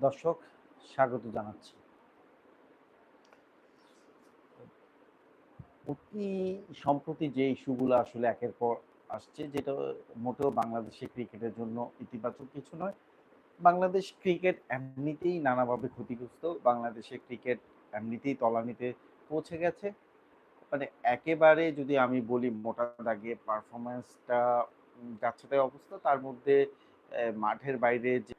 দর্শক, স্বাগত জানাচ্ছি। অতি সম্প্রতি যে ইস্যুগুলো আসলে একের পর আসছে, যেটা মোটেও বাংলাদেশের ক্রিকেটের জন্য ইতিবাচক কিছু নয়। বাংলাদেশ ক্রিকেট এমনিতেই নানাভাবে ক্ষতিগ্রস্ত। বাংলাদেশের ক্রিকেট এমনিতেই তলানিতে পৌঁছে গেছে। মানে একেবারে যদি আমি বলি মোটা দাগে পারফরমেন্সটা যাচ্ছে অবস্থা। তার মধ্যে মাঠের বাইরে যে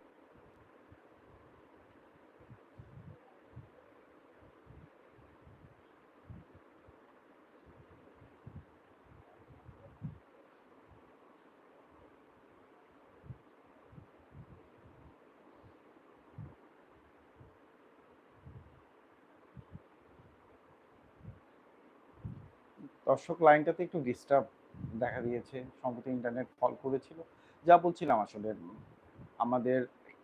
দর্শক লাইনটাতে একটু ডিস্টার্ব দেখা দিয়েছে। সম্প্রতি ইন্টারনেট ফল করেছিল। যা বলছিলাম আসলে, আমাদের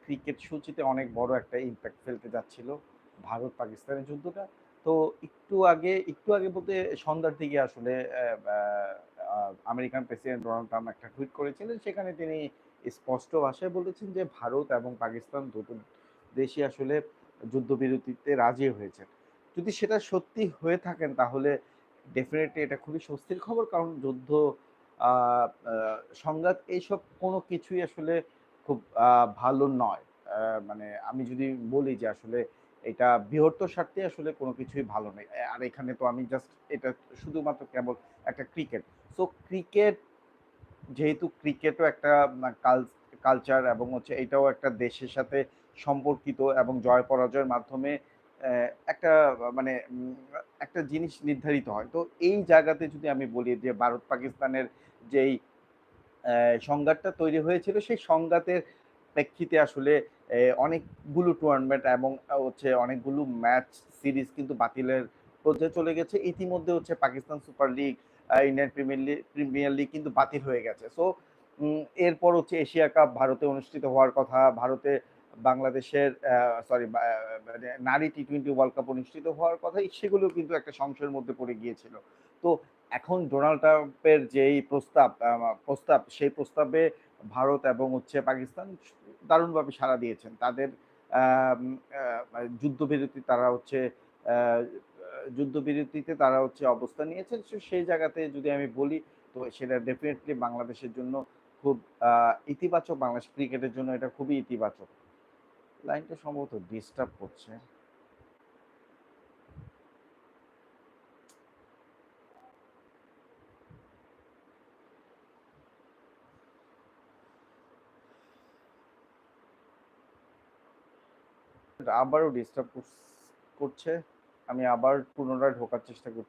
ক্রিকেট সূচিতে অনেক বড় একটা ইম্প্যাক্ট ফেলতে যাচ্ছিল ভারত পাকিস্তানের যুদ্ধটা। তো একটু আগে একটু আগে বলতে সন্ধ্যার দিকে আসলে আমেরিকান প্রেসিডেন্ট ডোনাল্ড ট্রাম্প একটা টুইট করেছিলেন। সেখানে তিনি স্পষ্ট ভাষায় বলেছেন যে ভারত এবং পাকিস্তান দুটো দেশই আসলে যুদ্ধবিরতিতে রাজি হয়েছে। যদি সেটা সত্যি হয়ে থাকেন তাহলে ডেফিনেটলি এটা খুবই স্বস্তির খবর, কারণ যুদ্ধ সংঘাত এইসব কোনো কিছুই আসলে খুব ভালো নয়। মানে আমি যদি বলি যে আসলে এটা বৃহত্তর স্বার্থে আসলে কোনো কিছুই ভালো নেই আর এখানে তো আমি জাস্ট এটা শুধুমাত্র কেবল একটা ক্রিকেট সো ক্রিকেট যেহেতু ক্রিকেটও একটা কালচার এবং হচ্ছে এটাও একটা দেশের সাথে সম্পর্কিত এবং জয় পরাজয়ের মাধ্যমে একটা মানে একটা জিনিস নির্ধারিত হয়। তো এই জায়গাতে যদি আমি বলি যে ভারত পাকিস্তানের যেই সংঘাতটা তৈরি হয়েছিল, সেই সংঘাতের প্রেক্ষিতে আসলে অনেকগুলো টুর্নামেন্ট এবং হচ্ছে অনেকগুলো ম্যাচ সিরিজ কিন্তু বাতিলের পর্যায়ে চলে গেছে। ইতিমধ্যে হচ্ছে Pakistan Super League Indian Premier League Premier League কিন্তু বাতিল হয়ে গেছে। সো এরপর হচ্ছে এশিয়া কাপ ভারতে অনুষ্ঠিত হওয়ার কথা, ভারতে বাংলাদেশের সরি মানে নারী টি টোয়েন্টি ওয়ার্ল্ড কাপ অনুষ্ঠিত হওয়ার কথা সেগুলো কিন্তু একটা সংশয়ের মধ্যে পড়ে গিয়েছিল। তো এখন ডোনাল্ড ট্রাম্পের যেই প্রস্তাব প্রস্তাব, সেই প্রস্তাবে ভারত এবং হচ্ছে পাকিস্তান দারুণভাবে সাড়া দিয়েছেন। তাদের যুদ্ধবিরতি তারা হচ্ছে যুদ্ধবিরতিতে তারা হচ্ছে অবস্থান নিয়েছেন। সেই জায়গাতে যদি আমি বলি, তো সেটা ডেফিনেটলি বাংলাদেশের জন্য খুব ইতিবাচক, বাংলাদেশ ক্রিকেটের জন্য এটা খুবই ইতিবাচক। লাইনটা সম্ভবত ডিস্টার্ব করছে। আবারও ডিস্টার্ব করছে। আমি আবার পুনরায় ঢোকার চেষ্টা করছি।